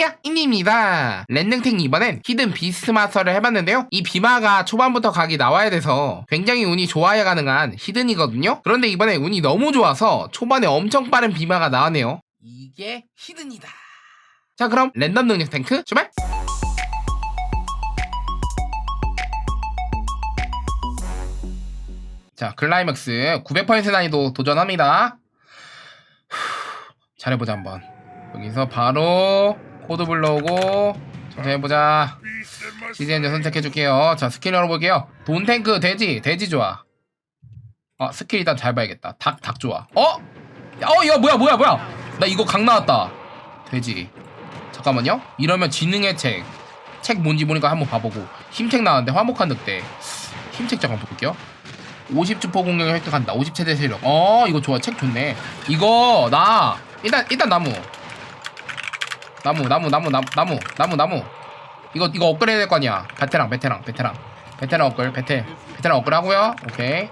야, 인입니다. 랜딩탱 이번엔 히든 비스마서를 해봤는데요. 이 비마가 초반부터 각이 나와야 돼서 굉장히 운이 좋아야 가능한 히든이거든요. 그런데 이번에 운이 너무 좋아서 초반에 엄청 빠른 비마가 나왔네요. 이게 히든이다. 자, 그럼 랜덤 능력 탱크 출발! 자, 클라이맥스 900% 난이도 도전합니다. 후, 잘해보자 한번. 여기서 바로 코드 불러오고 천천히 해보자. 시즌 선택해줄게요. 자, 스킬 열어볼게요. 돈 탱크 돼지, 돼지 좋아. 어, 스킬 일단 잘 봐야겠다. 닭, 닭 좋아. 어? 야, 어, 이거 뭐야, 뭐야, 뭐야? 나 이거 강 나왔다. 돼지. 잠깐만요. 이러면 지능의 책. 책 뭔지 보니까 한번 봐보고. 힘책 나왔는데 화목한 늑대. 힘책 잠깐 볼게요. 50주포 공격을 획득한다. 50체대 세력. 어, 이거 좋아. 책 좋네. 이거 나 일단 일단 나무. 나무, 나무, 나무, 나무, 나무, 나무, 나무. 이거 이거 업그레이드 될 거 아니야. 베테랑, 베테랑, 베테랑. 베테랑 업글, 베테, 베테랑 업글 하고요. 오케이.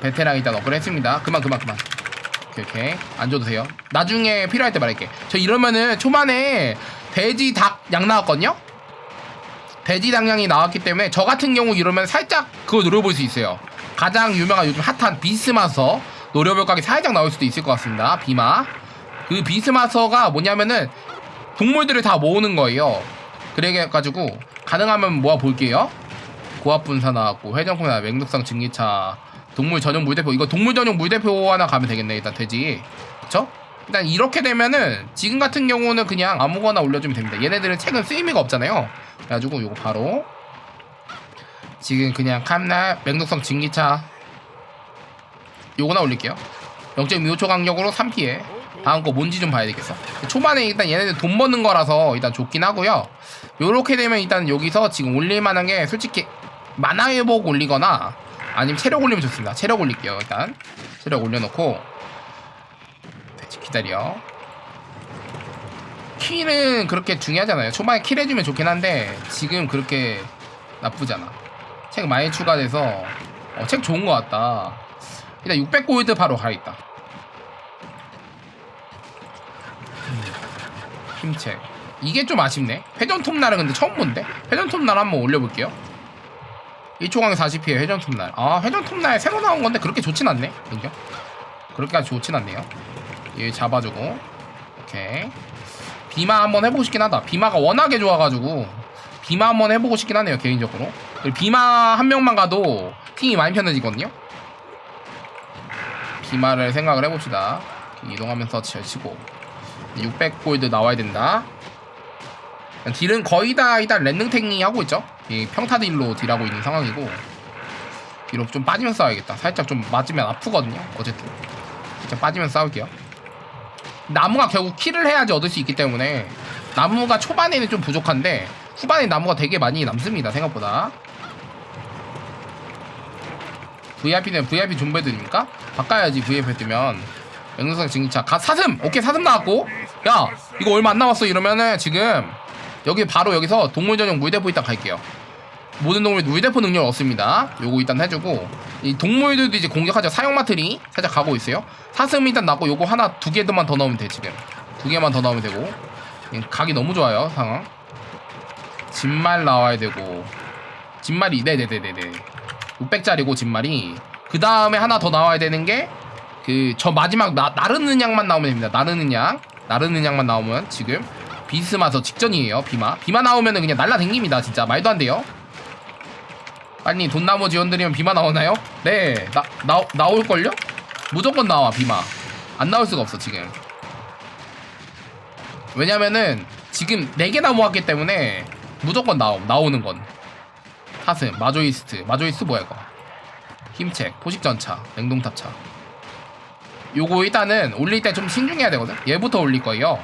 베테랑 일단 업글 했습니다. 그만, 그만, 그만. 오케이, 오케이. 안 줘도 돼요. 나중에 필요할 때 말할게. 저 이러면은 초반에 돼지, 닭, 양 나왔거든요? 돼지 당량이 나왔기 때문에 저 같은 경우 이러면 살짝 그거 노려볼 수 있어요. 가장 유명한 요즘 핫한 비스마서 노려볼 각이 살짝 나올 수도 있을 것 같습니다. 비마. 그 비스마서가 뭐냐면은 동물들을 다 모으는 거예요. 그래가지고 가능하면 모아 볼게요. 고압 분사 나왔고 회전콩 나 맹독성 증기차 동물 전용 물대포 이거 동물 전용 물대포 하나 가면 되겠네 일단 돼지 그쵸? 일단 이렇게 되면은 지금 같은 경우는 그냥 아무거나 올려주면 됩니다 얘네들은 책은 쓰임이가 없잖아요 그래가지고 요거 바로 지금 그냥 캄날 맹독성 증기차 요거나 올릴게요 0.25초 간격으로 3피해 다음 거 뭔지 좀 봐야 되겠어. 초반에 일단 얘네들 돈 버는 거라서 일단 좋긴 하고요. 요렇게 되면 일단 여기서 지금 올릴만한 게 솔직히 만화 회복 올리거나 아니면 체력 올리면 좋습니다. 체력 올릴게요 일단. 체력 올려놓고. 기다려. 킬은 그렇게 중요하잖아요. 초반에 킬 해주면 좋긴 한데 지금 그렇게 나쁘지 않아. 책 많이 추가돼서. 어, 책 좋은 것 같다. 일단 600골드 바로 가있다 힘책. 이게 좀 아쉽네. 회전 톱날은 근데 처음 본데? 회전 톱날 한번 올려볼게요. 1초강 40피에 회전 톱날. 아 회전 톱날 새로 나온 건데 그렇게 좋진 않네. 그죠? 그렇게까지 좋진 않네요. 얘 잡아주고. 오케이. 비마 한번 해보고 싶긴 하다. 비마가 워낙에 좋아가지고 비마 한번 해보고 싶긴 하네요 개인적으로. 비마 한 명만 가도 팀이 많이 편해지거든요. 비마를 생각을 해봅시다. 이동하면서 치고 600골드 나와야 된다. 딜은 거의 다 일단 랜능탱이 하고 있죠. 이 평타 딜로 딜하고 있는 상황이고. 뒤로 좀 빠지면 싸워야겠다. 살짝 좀 맞으면 아프거든요. 어쨌든. 살짝 빠지면 싸울게요. 나무가 결국 킬을 해야지 얻을 수 있기 때문에 나무가 초반에는 좀 부족한데 후반에 나무가 되게 많이 남습니다. 생각보다. VIP는 VIP 존배드입니까? 바꿔야지 VIP 뜨면. 영상 증기차 가 사슴! 오케이 사슴 나왔고 야 이거 얼마 안 남았어. 이러면은 지금 여기 바로 여기서 동물 전용 물대포 이따 갈게요. 모든 동물 물대포 능력 얻습니다. 요거 일단 해주고. 이 동물들도 이제 공격하죠. 사용 마트리 살짝 가고 있어요. 사슴 일단 나고 요거 하나 두 개만 더 넣으면 돼 지금. 두 개만 더 넣으면 되고. 이 각이 너무 좋아요 상황. 진말 나와야 되고. 진말이 네네네네네. 600짜리고 진말이. 그 다음에 하나 더 나와야 되는 게 그 저 마지막 나, 나르는 양만 나오면 됩니다. 나르는 양 나르는 양만 나오면 지금 비스마서 직전이에요 비마. 비마 나오면은 그냥 날라댕깁니다 진짜. 말도 안 돼요. 빨리 돈나무 지원드리면 비마 나오나요? 네 나, 나, 나올걸요? 무조건 나와 비마. 안 나올 수가 없어 지금. 왜냐면은 지금 4개나 모았기 때문에 무조건 나오, 나오는 건. 사슴, 마조이스트. 마조이스트 뭐야 이거? 힘책, 포식전차, 냉동탑차 요거 일단은 올릴 때 좀 신중해야 되거든? 얘부터 올릴 거예요.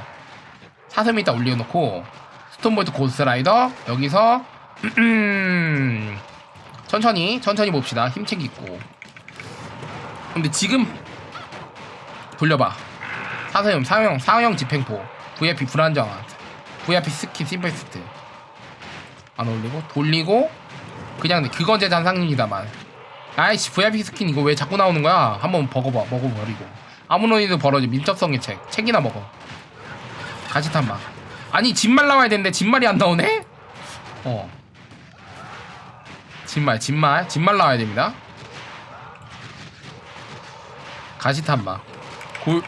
사슴 일단 올려놓고 스톤볼트 고스라이더 여기서 천천히 천천히 봅시다. 힘책 있고. 근데 지금 돌려봐. 사사형 사형 사형 집행포. VIP 불안정한 VIP 스킵 심플스트. 안 올리고 돌리고 그냥 그건 제 잔상입니다만 아이씨 VIP 스킨 이거 왜 자꾸 나오는 거야? 한번 먹어봐 먹어버리고. 아무노니도 벌어지 민첩성의 책. 책이나 먹어. 가시탄마. 아니 진말 나와야 되는데 진말이 안 나오네? 어. 진말 진말 진말 나와야 됩니다. 가시탄마. 골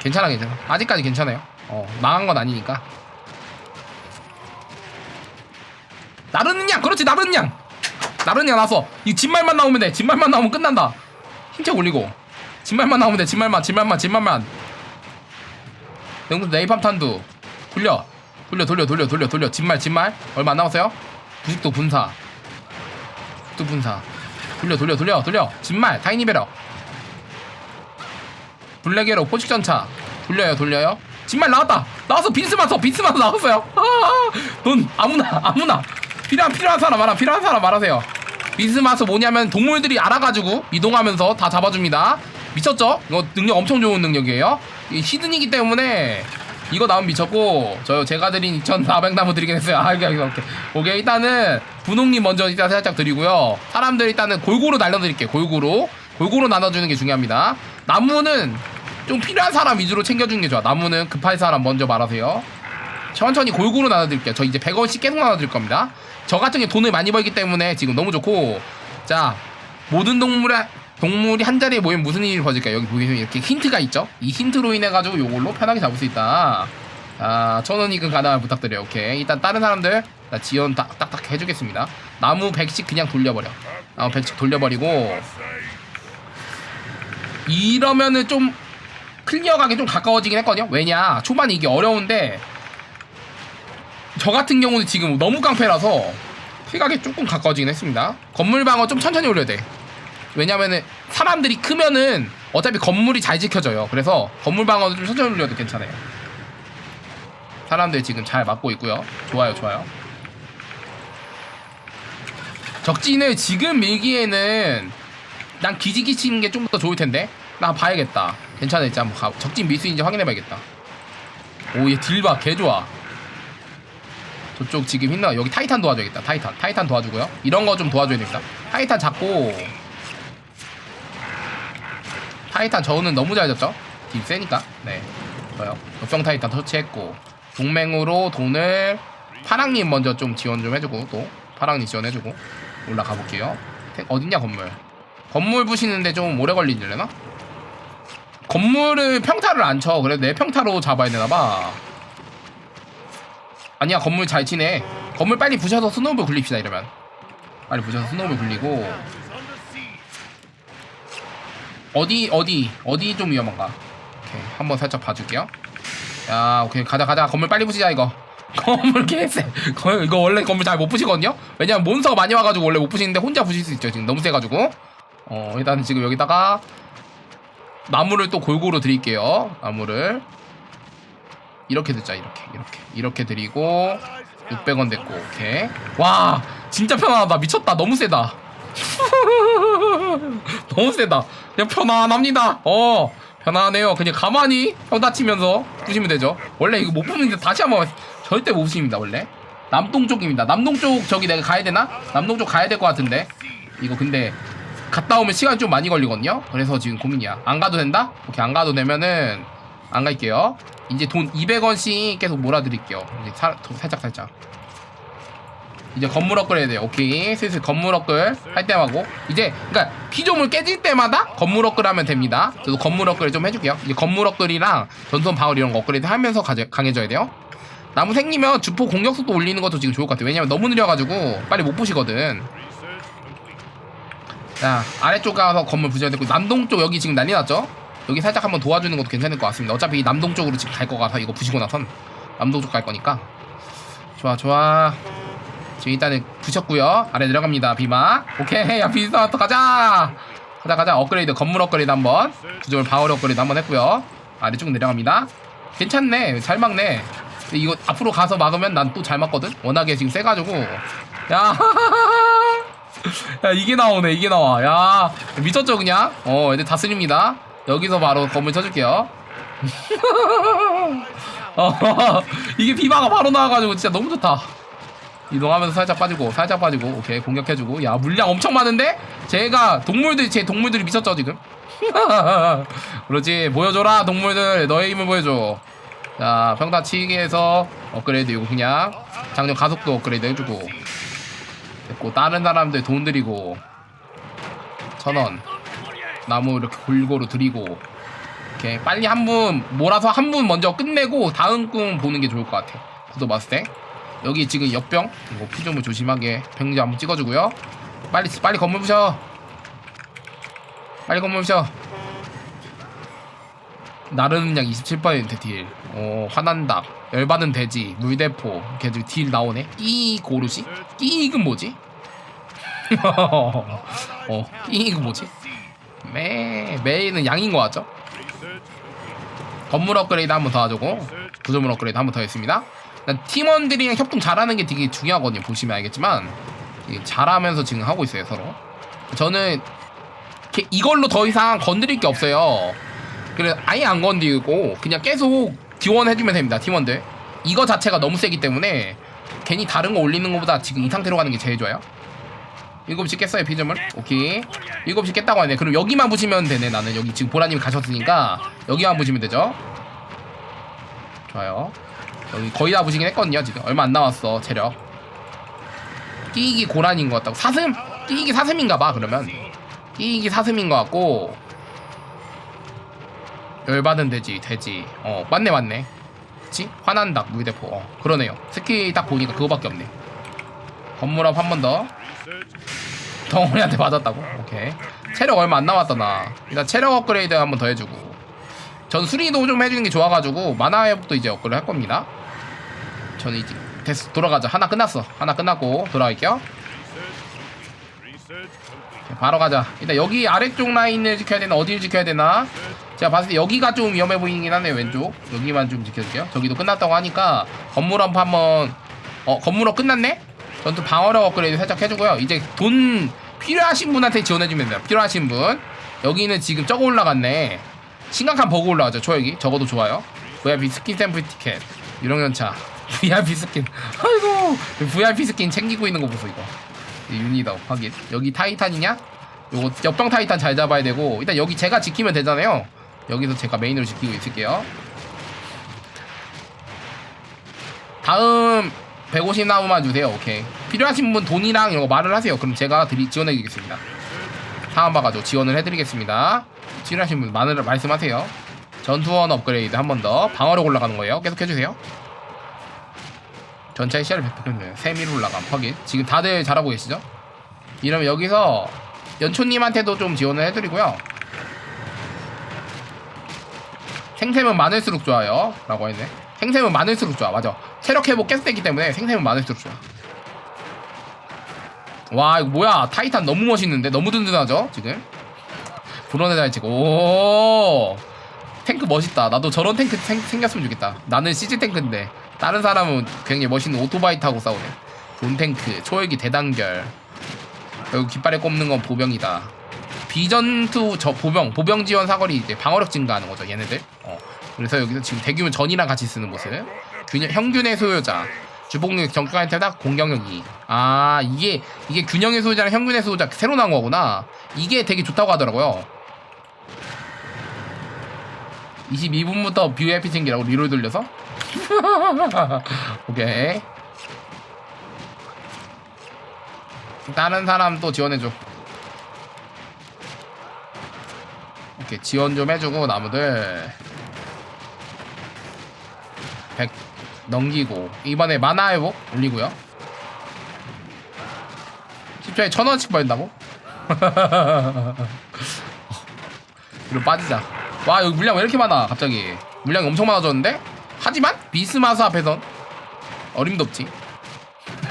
괜찮아 괜찮아. 아직까지 괜찮아요. 어 망한 건 아니니까. 나르는 양! 그렇지 나르는 양 양 나서 이 진말만 나오면 돼. 진말만 나오면 끝난다. 힘차 올리고. 진말만 나오면 돼. 진말만 진말만 진말만. 영국 네이팜 탄두. 돌려. 돌려 돌려 돌려 돌려 돌려. 진말 진말. 얼마 안 남았어요? 부식도 분사. 또 분사. 돌려 돌려 돌려 돌려. 진말 타이니 베러 블랙에로 포식 전차. 돌려요 돌려요? 진말 나왔다. 나와서 빈스마서 빈스마서 나왔어요. 아, 돈 아무나 아무나 필요한 필요한 사람 말아. 필요한 사람 말하세요. 빈스마서 뭐냐면 동물들이 알아가지고 이동하면서 다 잡아줍니다. 미쳤죠? 이거 능력 엄청 좋은 능력이에요. 이 히든이기 때문에 이거 나오면 미쳤고 저 제가 드린 2,400나무 드리긴 했어요. 아 이게 이렇게 오케이. 일단은 분홍님 먼저 일단 살짝 드리고요. 사람들 일단은 골고루 날려드릴게요. 골고루. 골고루 나눠주는 게 중요합니다. 나무는 좀 필요한 사람 위주로 챙겨주는 게 좋아. 나무는 급할 사람 먼저 말하세요. 천천히 골고루 나눠드릴게요. 저 이제 100원씩 계속 나눠드릴 겁니다 저 같은 게 돈을 많이 벌기 때문에 지금 너무 좋고 자 모든 동물의 동물이 한 자리에 모이면 무슨 일이 벌어질까요? 여기 보시면 이렇게 힌트가 있죠? 이 힌트로 인해 가지고 요걸로 편하게 잡을 수 있다. 아, 천원 이금 가능을 부탁드려요. 오케이. 일단 다른 사람들 나 지원 딱, 딱 딱 해주겠습니다. 나무 100씩 그냥 돌려버려. 나무 100씩 돌려버리고 이러면은 좀 클리어가기 좀 가까워지긴 했거든요. 왜냐? 초반에 이게 어려운데 저 같은 경우는 지금 너무 깡패라서 킬각이 조금 가까워지긴 했습니다. 건물 방어 좀 천천히 올려야 돼. 왜냐면은 사람들이 크면은 어차피 건물이 잘 지켜져요. 그래서 건물 방어도 좀 천천히 올려도 괜찮아요. 사람들 지금 잘 막고 있고요. 좋아요, 좋아요. 적진을 지금 밀기에는 난 기지기 치는 게 좀 더 좋을 텐데. 나 봐야겠다. 괜찮을지 한번 가. 적진 밀수 있는지 확인해봐야겠다. 오, 얘 딜 봐, 개 좋아. 저쪽 지금 힘나 여기 타이탄 도와줘야겠다. 타이탄, 타이탄 도와주고요. 이런 거 좀 도와줘야 됩니다. 타이탄 잡고 타이탄 저우는 너무 잘 졌죠? 딜 세니까. 네. 좋아요. 역병 타이탄 터치했고 동맹으로 돈을 파랑님 먼저 좀 지원 좀 해주고 또 파랑님 지원해주고 올라가 볼게요. 태- 어딨냐 건물? 건물 부시는데 좀 오래 걸리려나? 건물을 평타를 안 쳐. 그래도 내 평타로 잡아야 되나봐. 아니야 건물 잘 치네. 건물 빨리 부셔서 스노우볼 굴립시다 이러면. 빨리 부셔서 스노우볼 굴리고 어디 어디 어디 좀 위험한가? 오케이 한번 살짝 봐줄게요. 야 오케이 가자 가자 건물 빨리 부시자 이거. 건물 개쎄. 거- 이거 원래 건물 잘 못 부시거든요. 왜냐면 몬스터가 많이 와가지고 원래 못 부시는데 혼자 부실 수 있죠 지금 너무 세가지고. 어 일단 지금 여기다가 나무를 또 골고루 드릴게요. 나무를 이렇게 듣자 이렇게 이렇게 이렇게 드리고 600원 됐고 오케이. 와 진짜 편안하다 미쳤다 너무 세다. 너무 세다. 그냥 편안합니다. 어, 편안해요. 그냥 가만히 평타 치면서 부시면 되죠. 원래 이거 못 부는데 다시 한번 절대 못 부십니다. 원래 남동쪽입니다. 남동쪽 저기 내가 가야 되나? 남동쪽 가야 될 것 같은데 이거 근데 갔다 오면 시간이 좀 많이 걸리거든요. 그래서 지금 고민이야. 안 가도 된다? 오케이 안 가도 되면은 안 갈게요. 이제 돈 200원씩 계속 몰아드릴게요. 이제 사, 살짝 살짝. 이제 건물 업그레이드 돼요. 오케이. 슬슬 건물 업글 할 때하고 이제 그러니까 피조물 깨질 때마다 건물 업글 하면 됩니다. 저도 건물 업그레이드 좀 해줄게요. 이제 건물 업글이랑 전선 방어 이런 거 업그레이드 하면서 가져, 강해져야 돼요. 나무 생기면 주포 공격 속도 올리는 것도 지금 좋을 것 같아요. 왜냐면 너무 느려가지고 빨리 못 부시거든. 자 아래쪽 가서 건물 부셔야 되고 남동쪽 여기 지금 난리 났죠? 여기 살짝 한번 도와주는 것도 괜찮을 것 같습니다. 어차피 남동쪽으로 지금 갈 것 같아. 이거 부시고 나선 남동쪽 갈 거니까. 좋아 좋아. 지금 일단은 부셨고요. 아래 내려갑니다 비마. 오케이 야 비스타트 가자. 가자 가자. 업그레이드 건물 업그레이드 한번. 구조물 방어력 업그레이드 한번 했고요. 아래 쭉 내려갑니다. 괜찮네. 잘 막네. 이거 앞으로 가서 막으면 난 또잘 막거든? 워낙에 지금 세가지고. 야, 야 이게 나오네 이게 나와. 야 미쳤죠 그냥? 어 애들 다 쓰립니다 여기서 바로 건물 쳐줄게요. 어, 이게 비마가 바로 나와가지고 진짜 너무 좋다. 이동하면서 살짝 빠지고 살짝 빠지고 오케이 공격해주고. 야 물량 엄청 많은데? 제가 동물들이 제 동물들이 미쳤죠 지금? 그렇지 보여줘라 동물들. 너의 힘을 보여줘. 자 평타 치기에서 업그레이드 이거 그냥 장력 가속도 업그레이드 해주고. 됐고 다른 사람들 돈 드리고. 천원 나무 이렇게 골고루 드리고 이렇게 빨리 한 분 몰아서 한 분 먼저 끝내고 다음 분 보는 게 좋을 것 같아 구도 봤을 때 여기 지금 역병 이거 피좀을 조심하게 병지 한번 찍어주고요. 빨리 빨리 건물 부셔. 빨리 건물 부셔. 나르는 약 27%딜. 어 화난다. 열받은 돼지 물대포. 걔들 딜 나오네. 끼 고르시? 끼익은 뭐지? 어 끼익은 뭐지 매 매는 양인 것 같죠? 건물 업그레이드 한 번 더 하자고 구조물 업그레이드 한 번 더 했습니다. 팀원들이랑 협동 잘하는 게 되게 중요하거든요. 보시면 알겠지만 잘하면서 지금 하고 있어요 서로. 저는 이걸로 더 이상 건드릴 게 없어요. 그래 아예 안 건드리고 그냥 계속 지원해주면 됩니다 팀원들. 이거 자체가 너무 세기 때문에 괜히 다른 거 올리는 것보다 지금 이 상태로 가는 게 제일 좋아요 7시 깼어요 피점을 오케이. 7시 깼다고 하네. 그럼 여기만 보시면 되네 나는. 여기 지금 보라님이 가셨으니까. 여기만 보시면 되죠? 좋아요. 여기 거의 다 보시긴 했거든요 지금. 얼마 안 남았어 체력. 끼익이 고란인 것 같다고. 사슴? 끼익이 사슴인가봐 그러면. 끼익이 사슴인 것 같고. 열받은 돼지 돼지. 어 맞네 맞네. 그치? 화난다 물대포. 어 그러네요. 스킬 딱 보니까 그거밖에 없네. 건물업 한 번더 덩어리한테 맞았다고? 오케이. 체력 얼마 안 남았다 나. 일단 체력 업그레이드 한번 더 해주고. 전 수리도 좀 해주는 게 좋아가지고 만화 회복도 이제 업그레이드 할 겁니다. 저는 이제 됐어. 돌아가자. 하나 끝났어. 하나 끝났고 돌아갈게요. 바로 가자. 일단 여기 아래쪽 라인을 지켜야 되나? 어디를 지켜야 되나? 제가 봤을 때 여기가 좀 위험해 보이긴 하네요 왼쪽. 여기만 좀 지켜줄게요. 저기도 끝났다고 하니까 건물업 한번 어 건물업 끝났네? 전투 방어력 업그레이드 살짝 해주고요. 이제 돈 필요하신 분한테 지원해주면 돼요 필요하신 분. 여기는 지금 저거 올라갔네. 심각한 버그 올라가죠 초역이 적어도 좋아요. VIP 스킨 샘플 티켓. 유령연차. VIP 스킨. 아이고. VIP 스킨 챙기고 있는 거 보소 이거. 유니더 확인. 여기 타이탄이냐? 요거 옆병 타이탄 잘 잡아야 되고 일단 여기 제가 지키면 되잖아요. 여기서 제가 메인으로 지키고 있을게요. 다음 150 나무만 주세요. 오케이. 필요하신 분 돈이랑 이런 거 말을 하세요. 그럼 제가 드리, 지원해드리겠습니다. 상황 봐가지고 지원을 해드리겠습니다. 필요하신 분 많은 말씀하세요. 전투원 업그레이드 한 번 더 방어력 올라가는 거예요. 계속 해주세요. 전차의 시야를 100% 세미로 올라감 확인. 지금 다들 잘하고 계시죠? 이러면 여기서 연초님한테도 좀 지원을 해드리고요. 생샘은 많을수록 좋아요. 라고 했네 생샘은 많을수록 좋아. 맞아. 체력 회복 계속 되기 때문에 생샘은 많을수록 좋아. 와 이거 뭐야? 타이탄 너무 멋있는데? 너무 든든하죠? 지금? 브론에 잘 치고. 오! 탱크 멋있다. 나도 저런 탱크 생, 생겼으면 좋겠다. 나는 CG 탱크인데 다른 사람은 굉장히 멋있는 오토바이 타고 싸우네. 돈 탱크 초역이 대단결. 여기 깃발에 꼽는 건 보병이다 비전투 저 보병 보병 지원 사거리 이제 방어력 증가하는 거죠 얘네들. 어. 그래서 여기서 지금 대규모 전이랑 같이 쓰는 모습. 균형, 형균의 소유자. 주복력 정가의 태다 공격력 2. 아 이게 이게 균형의 소유자랑 형균의 소유자 새로 나온 거구나. 이게 되게 좋다고 하더라고요. 22분부터 VIP 챙기라고 리롤 돌려서? 오케이. 다른 사람 또 지원해줘 오케이 지원 좀 해주고 나무들. 100 넘기고. 이번에 만화 회복 올리고요. 10초에 천원씩 벌린다고? 뒤로 빠지자. 와 여기 물량 왜 이렇게 많아 갑자기? 물량이 엄청 많아졌는데? 하지만 비스마스 앞에선 어림도 없지.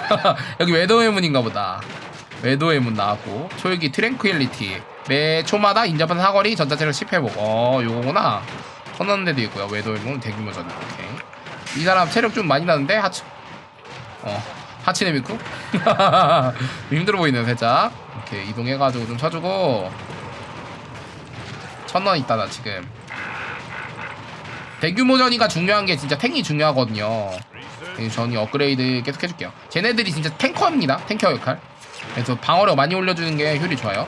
여기 외도의 문인가 보다. 외도의 문 나왔고 초역이 트랭크일리티 매 초마다 인접한 사거리 전자체력 10회복 어 요거구나. 선언대도 있고요. 외도의 문 대규모 전. 오케이. 이 사람 체력 좀 많이 나는데? 하츠. 어 하치네 미쿠? 힘들어 보이네요 살짝. 이렇게 이동해가지고 좀 쳐주고. 천원 있다 나 지금. 대규모 전이가 중요한 게 진짜 탱이 중요하거든요. 이 전이 업그레이드 계속 해줄게요. 쟤네들이 진짜 탱커입니다. 탱커 역할. 그래서 방어력 많이 올려주는 게 효율이 좋아요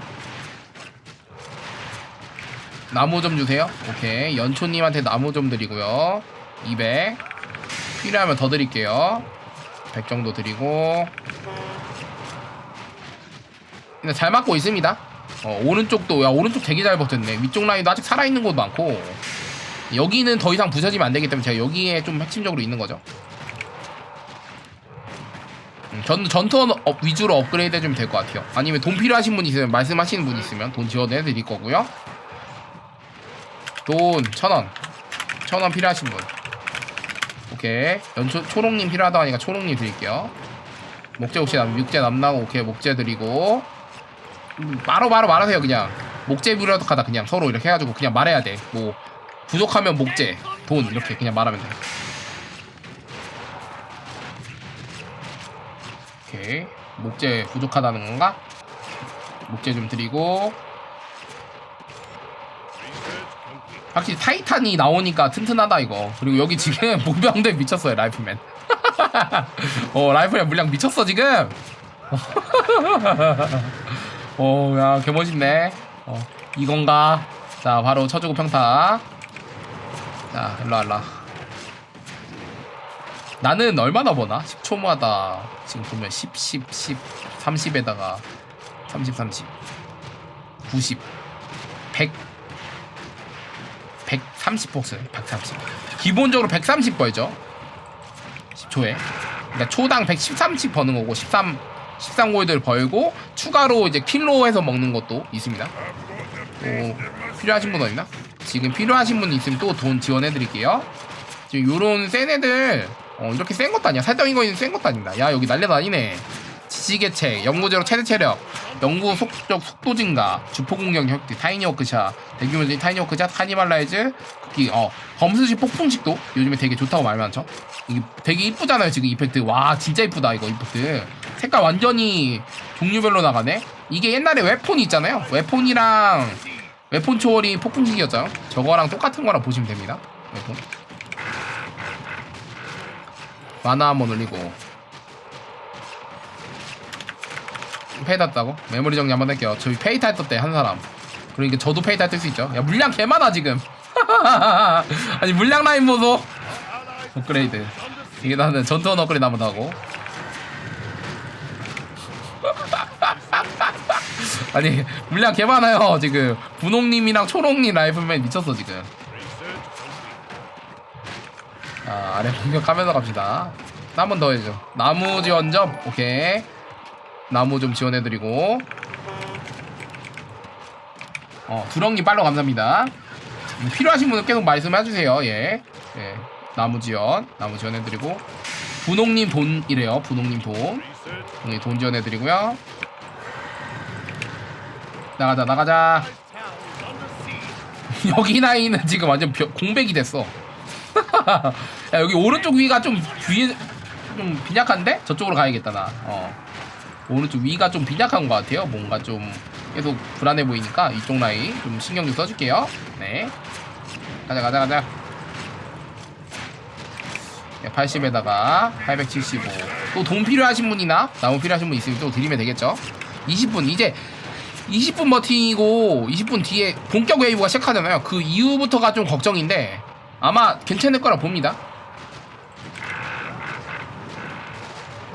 나무 좀 주세요. 오케이. 연초님한테 나무 좀 드리고요. 200 필요하면 더 드릴게요. 100 정도 드리고. 근데 잘 맞고 있습니다. 어, 오른쪽도 야 오른쪽 되게 잘 버텼네. 위쪽 라인도 아직 살아있는 곳 많고. 여기는 더 이상 부서지면 안 되기 때문에 제가 여기에 좀 핵심적으로 있는 거죠. 음, 전 전투원 업 위주로 업그레이드 해주면 될 것 같아요. 아니면 돈 필요하신 분 있으면 말씀하시는 분 있으면 돈 지원해 드릴 거고요 돈 천원. 천원 필요하신 분. 오케이. 연초 초롱님 필요하다 하니까 초롱님 드릴게요. 목재 혹시 남 육재 남나고 오케이. 목재 드리고. 음, 바로 바로 말하세요 그냥. 목재 가다 그냥 서로 이렇게 해가지고 그냥 말해야 돼뭐 부족하면 목재 돈 이렇게 그냥 말하면 돼. 오케이. 목재 부족하다는 건가? 목재 좀 드리고 확실히 타이탄이 나오니까 튼튼하다 이거. 그리고 여기 지금 무병대 미쳤어요 라이프맨. 어 라이프맨 물량 미쳤어 지금. 어야 개멋있네. 어 이건가? 자 바로 쳐주고 평타. 자 일로와 일로와. 나는 얼마나 버나? 10초마다. 지금 보면 10, 10, 10, 30에다가 30, 30 90 100 130 복스 130 기본적으로 130 벌죠. 10초에. 그러니까 초당 113씩 버는 거고 13 13 골드를 벌고 추가로 이제 킬로 해서 먹는 것도 있습니다. 또 필요하신 분 없나? 지금 필요하신 분 있으면 또 돈 지원해 드릴게요. 지금 요런 센 애들 어, 이렇게 센 것도 아니야. 살덩이 거있는 센 것도 아닙니다. 야 여기 날려 다니네. 지지개체 연구제로 최대 체력 연구 속적 속도 증가 주포 공격 혁기 타이니 워크샷 대규모적인 타이니 워크샷 카니발라이즈 극기 어 검수식 폭풍 식도 요즘에 되게 좋다고 말 많죠? 이게 되게 이쁘잖아요 지금 이펙트. 와 진짜 이쁘다 이거 이펙트. 색깔 완전히 종류별로 나가네. 이게 옛날에 웹폰 있잖아요. 웹폰이랑 웹폰 초월이 폭풍식이었죠. 저거랑 똑같은 거라 보시면 됩니다 웹폰. 만화 한번 올리고 페이 탔다고? 메모리 정리 한번 할게요. 저희 페이 탈때한 사람. 그러니까 저도 페이 탈뜰수 있죠. 야 물량 개 많아 지금. 아니 물량 라인 보소. 업그레이드. 이게 나는 전투원 업그레이드 한번 하고. 아니 물량 개 많아요 지금. 분홍님이랑 초롱님 라이프맨 미쳤어 지금. 아 아래 공격하면서 갑시다. 한 번 더 해줘. 나무 지원점. 오케이 나무 좀 지원해드리고. 어 두렁님 빨로 감사합니다. 음, 필요하신 분은 계속 말씀해주세요. 예. 예. 나무 지원 나무 지원해드리고. 분홍님 돈이래요. 분홍님 돈. 분홍님 돈 지원해드리고요. 나가자 나가자. 여기 나이는 지금 완전 벼- 공백이 됐어. 야 여기 오른쪽 위가 좀 뒤에 좀 빈약한데? 저쪽으로 가야겠다 나. 어. 오른쪽 위가 좀 빈약한 것 같아요. 뭔가 좀 계속 불안해 보이니까 이쪽 라인 좀 신경 좀 써줄게요. 네. 가자 가자 가자. 80에다가 875 또 돈 필요하신 분이나 나무 필요하신 분 있으면 또 드리면 되겠죠? 20분. 이제 20분 버티고 20분 뒤에 본격 웨이브가 시작하잖아요. 그 이후부터가 좀 걱정인데 아마 괜찮을 거라 봅니다.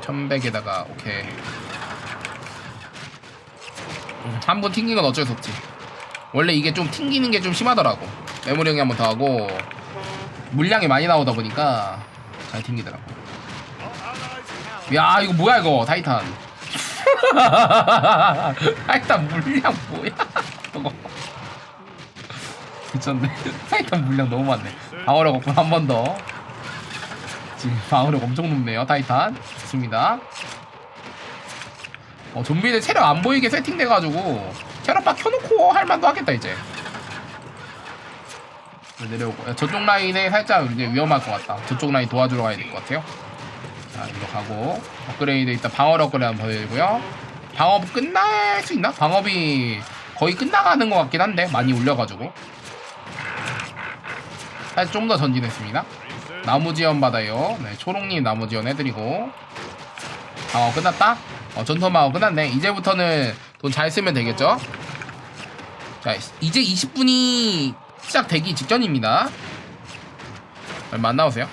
1100에다가 오케이 한 번 튕긴 건 어쩔 수 없지. 원래 이게 좀 튕기는 게 좀 심하더라고. 메모리 한번 더 하고 물량이 많이 나오다 보니까 잘 튕기더라고. 야 이거 뭐야 이거? 타이탄. 타이탄 물량 뭐야? 저거. 미쳤네. 타이탄 물량 너무 많네. 방어력 없군 한번 더. 지금 방어력 엄청 높네요 타이탄. 좋습니다 어, 좀비들 체력 안 보이게 세팅돼가지고 체력 막 켜놓고 할 만도 하겠다 이제. 네, 내려오고. 야, 저쪽 라인에 살짝 이제 위험할 것 같다. 저쪽 라인 도와주러 가야 될 것 같아요. 자 이거 가고. 업그레이드 일단 방어 업그레이드 한번 보여드리고요. 방업 끝날 수 있나? 방업이 거의 끝나가는 것 같긴 한데 많이 올려가지고. 사실 좀 더 전진했습니다. 나무 지원 받아요. 네 초롱님 나무 지원 해드리고. 방어 끝났다? 어 전투 방어 끝났네. 이제부터는 돈 잘 쓰면 되겠죠? 자 이제 20분이 시작되기 직전입니다. 얼마 안 나오세요?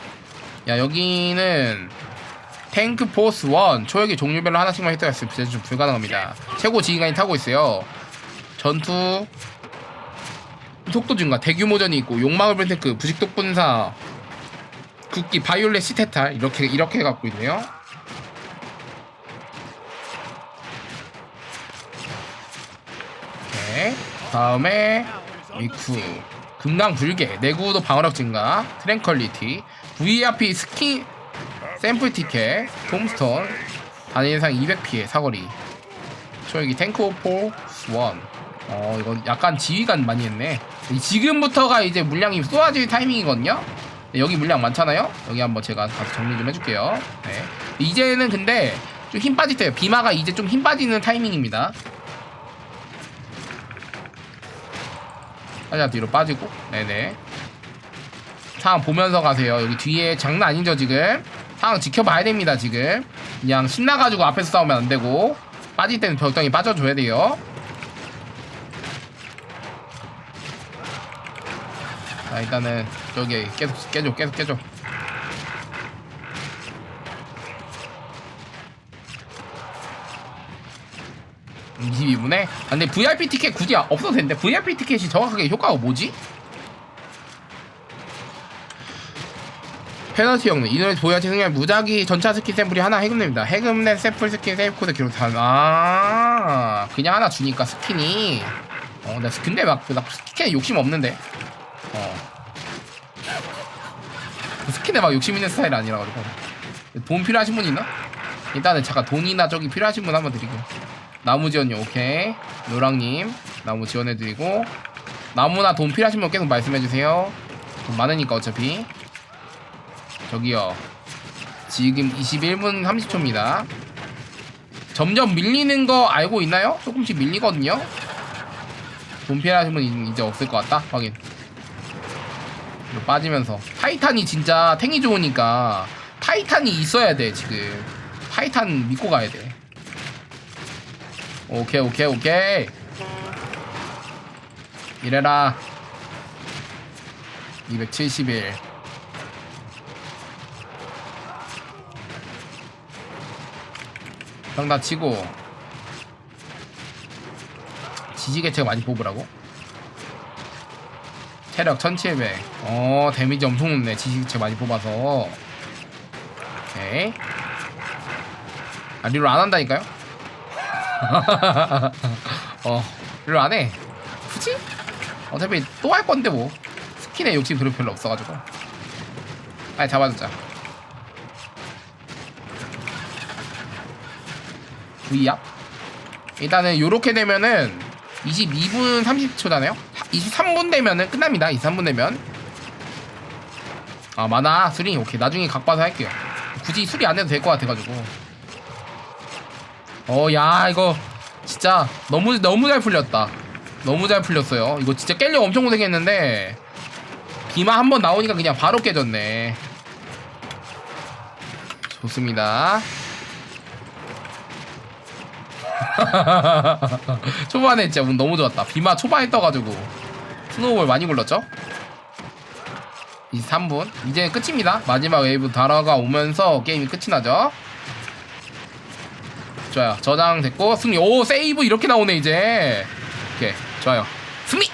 야 여기는 탱크 포스 1 초역이 종류별로 하나씩만 때 제출 불가능합니다. 최고 지휘관이 타고 있어요. 전투 속도 증가 대규모전이 있고 본 탱크 부식독 분사 국기 바이올렛 시테탈 이렇게 이렇게 갖고 있네요 네. 다음에 미쿠 금강 불개. 내구도 방어력 증가. 트랭컬리티. VRP 스킨 샘플 티켓 톰스톤 단일 이상 200피해 사거리. 초역이 탱크 오포 스원. 어 이거 약간 지휘관 많이 했네. 이 지금부터가 이제 물량이 쏘아질 타이밍이거든요? 네, 여기 물량 많잖아요? 여기 한번 제가 가서 정리 좀 해줄게요. 네. 이제는 근데 좀 힘 빠질 때요. 비마가 이제 좀 힘 빠지는 타이밍입니다 살짝 뒤로 빠지고. 네네. 상황 보면서 가세요. 여기 뒤에 장난 아니죠 지금? 상황 지켜봐야 됩니다 지금. 그냥 신나가지고 앞에서 싸우면 안되고. 빠질 때는 적당히 빠져줘야 돼요. 자 일단은 저기 계속 깨줘 계속 깨줘 22분에? 아, 근데 VIP 티켓 굳이 없어도 되는데 VIP 티켓이 정확하게 효과가 뭐지? 페널티 형는 이노의 보여지 승리한 무작위 전차 스킨 샘플이 하나 해금됩니다. 해금된 샘플 스킨 세이프 코드 기록 다, 아, 그냥 하나 주니까 스킨이. 어, 나 근데 막, 나 스킨에 욕심 없는데. 어. 스킨에 막 욕심 있는 스타일 아니라 가지고. 돈 필요하신 분 있나? 일단은 잠깐 돈이나 저기 필요하신 분 한번 드리고. 나무 지원요, 오케이. 노랑님, 나무 지원해드리고. 나무나 돈 필요하신 분 계속 말씀해주세요. 돈 많으니까 어차피. 저기요. 지금 21분 30초입니다. 점점 밀리는 거 알고 있나요? 조금씩 밀리거든요. 돈 필요하신 분 이- 이제 없을 것 같다. 확인. 빠지면서 타이탄이 진짜 탱이 좋으니까 타이탄이 있어야 돼 지금. 타이탄 믿고 가야 돼. 오케이 오케이 오케이. 이래라. 271. 병다 치고 지지개체가 많이 뽑으라고? 체력 1700. 어, 데미지 엄청 높네. 지지개체 많이 뽑아서. 오케이. 아, 리롤 안 한다니까요? 어, 리롤 안 해. 굳이? 어차피 또 할 건데 뭐. 스킨에 욕심 그렇게 별로 없어가지고. 빨리 잡아주자. V압 일단은 요렇게 되면은 22분 30초잖아요 23분 되면은 끝납니다 23분 되면 아 많아 수리 오케이 나중에 각 봐서 할게요 굳이 수리 안 해도 될 것 같아가지고 어 야 이거 진짜 너무 너무 잘 풀렸다 너무 잘 풀렸어요 이거 진짜 깰려 엄청 고생했는데 비마 한번 나오니까 그냥 바로 깨졌네 좋습니다 초반에 진짜 운 너무 좋았다. 비마 초반에 떠가지고 스노우볼 많이 굴렀죠? 23분 이제 끝입니다. 마지막 웨이브 달아가 오면서 게임이 끝이 나죠. 좋아요. 저장 됐고 승리. 오 세이브 이렇게 나오네 이제. 오케이 좋아요.